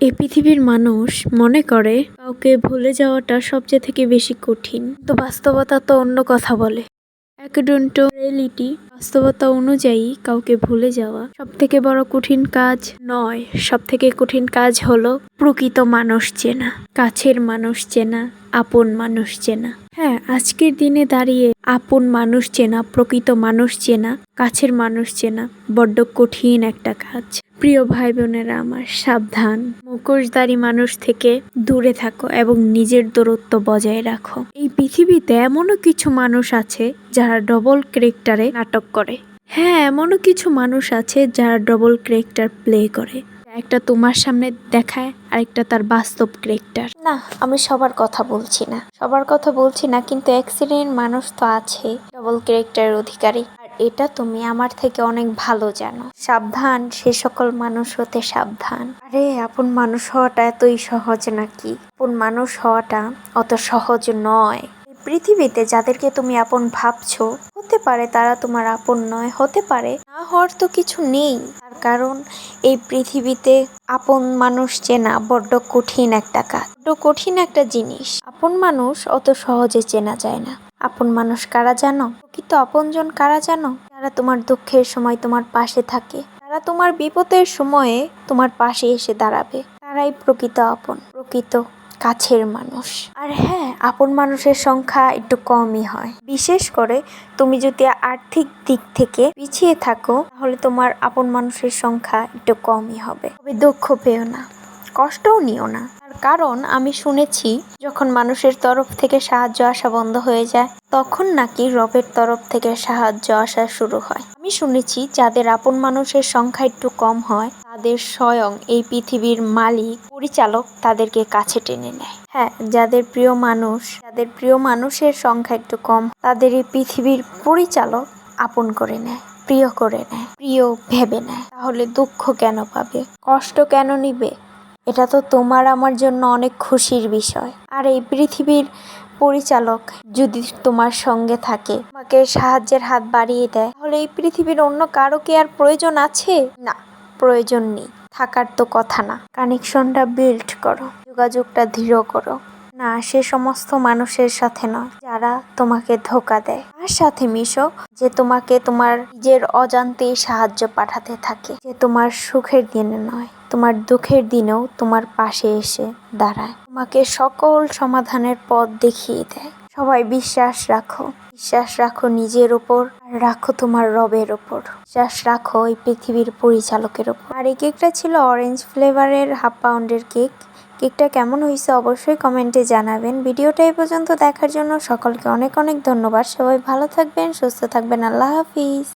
এই পৃথিবীর মানুষ মনে করে কাউকে ভুলে যাওয়াটা সবচেয়ে থেকে বেশি কঠিন। তো বাস্তবতা তো অন্য কথা বলে। অ্যাকর্ডিং রিয়েলিটি বাস্তবতা অনুযায়ী কাউকে ভুলে যাওয়া সব থেকে বড় কঠিন কাজ নয়। সব থেকে কঠিন কাজ হলো প্রকৃত মানুষ চেনা, কাছের মানুষ চেনা, আপন মানুষ চেনা। হ্যাঁ আজকের দিনে দাঁড়িয়ে আপন মানুষ চেনা, প্রকৃত মানুষ চেনা, কাছের মানুষ চেনা, বড্ড কঠিন একটা কাজ। প্রিয় ভাই বোনেরা আমার সাবধান। মুখোশধারী মানুষ থেকে দূরে থাকো এবং নিজের দূরত্ব বজায় রাখো। এই পৃথিবীতে এমনও কিছু মানুষ আছে যারা ডবল ক্যারেক্টারে নাটক করে। হ্যাঁ এমনও কিছু মানুষ আছে যারা ডবল ক্যারেক্টার প্লে করে। একটা তোমার সামনে দেখায়, আরেকটা তার বাস্তব ক্যারেক্টার না, আমি সবার কথা বলছি না। সবার কথা বলছি না, কিন্তু অ্যাক্সিডেন্ট মানুষ তো আছে ডবল ক্যারেক্টারের অধিকারী। এটা তুমি আমার থেকে অনেক ভালো জানো। সাবধান, সে সকল মানুষ হতে সাবধান। আরে, আপন মানুষ হওয়াটা এতই সহজ নাকি? আপন মানুষ হওয়াটা অত সহজ নয়। পৃথিবীতে যাদেরকে তুমি আপন ভাবছ, হতে পারে তারা তোমার আপন নয়, হতে পারে না হওয়ার তো কিছু নেই। তার কারণ, এই পৃথিবীতে আপন মানুষ চেনা বড্ড কঠিন একটা কাজ। বড্ড কঠিন একটা জিনিস। আপন মানুষ অত সহজে চেনা যায় না। আপন মানুষ কারা জানো? প্রকৃত আপনজন কারা জানো? যারা তোমার দুঃখের সময় তোমার পাশে থাকে। তারা তোমার বিপদের সময়ে তোমার পাশে এসে দাঁড়াবে। তারাই প্রকৃত আপন, প্রকৃত কাছের মানুষ। আর হ্যাঁ আপন মানুষের সংখ্যা একটু কমই হয়। বিশেষ করে তুমি যদি আর্থিক দিক থেকে পিছিয়ে থাকো, তাহলে তোমার আপন মানুষের সংখ্যা একটু কমই হবে। তবে দুঃখ পেও না। কষ্টও নিও না। তার কারণ আমি শুনেছি, যখন মানুষের তরফ থেকে সাহায্য আসা বন্ধ হয়ে যায়, তখন নাকি রবের তরফ থেকে সাহায্য আসা শুরু হয়। আমি শুনেছি, যাদের আপন মানুষের সংখ্যা একটু কম হয়, তাদের স্বয়ং এই পৃথিবীর মালিক, পরিচালক তাদেরকে কাছে টেনে নেয়। হ্যাঁ যাদের প্রিয় মানুষ, যাদের প্রিয় মানুষের সংখ্যা একটু কম, তাদের এই পৃথিবীর পরিচালক আপন করে নেয়, প্রিয় করে নেয়, প্রিয় ভেবে নেয়। তাহলে দুঃখ কেন পাবে? কষ্ট কেন নিবে? এটা তো তোমার আমার জন্য অনেক খুশির বিষয়। আর এই পৃথিবীর পরিচালক যদি তোমার সঙ্গে থাকে, তোমাকে সাহায্যের হাত বাড়িয়ে দেয়, তাহলে এই পৃথিবীর অন্য কারও কি আর প্রয়োজন আছে? না, প্রয়োজন নেই। থাকার তো কথা না। কানেকশনটা বিল্ড করো, যোগাযোগটা দৃঢ় করো। না, সে সমস্ত মানুষের সাথে নয়, যারা তোমাকে ধোকা দেয়। তার সাথে মিশো, যে তোমাকে তোমার নিজের অজান্তেই সাহায্য পাঠাতে থাকে যে তোমার সুখের দিনে নয়। তোমার দুঃখের দিনেও তোমার পাশে এসে দাঁড়ায়। তোমাকে সকল সমাধানের পথ দেখিয়ে দেয়। সবাই বিশ্বাস রাখো। বিশ্বাস রাখো নিজের ওপর আর রাখো তোমার রবের ওপর বিশ্বাস রাখো এই পৃথিবীর পরিচালকের ওপর আর এই কেকটা ছিল অরেঞ্জ ফ্লেভারের হাফ পাউন্ডের কেক। কেকটা কেমন হয়েছে অবশ্যই কমেন্টে জানাবেন। ভিডিওটা এই পর্যন্ত দেখার জন্য সকলকে অনেক অনেক ধন্যবাদ। সবাই ভালো থাকবেন, সুস্থ থাকবেন। আল্লাহ হাফিজ।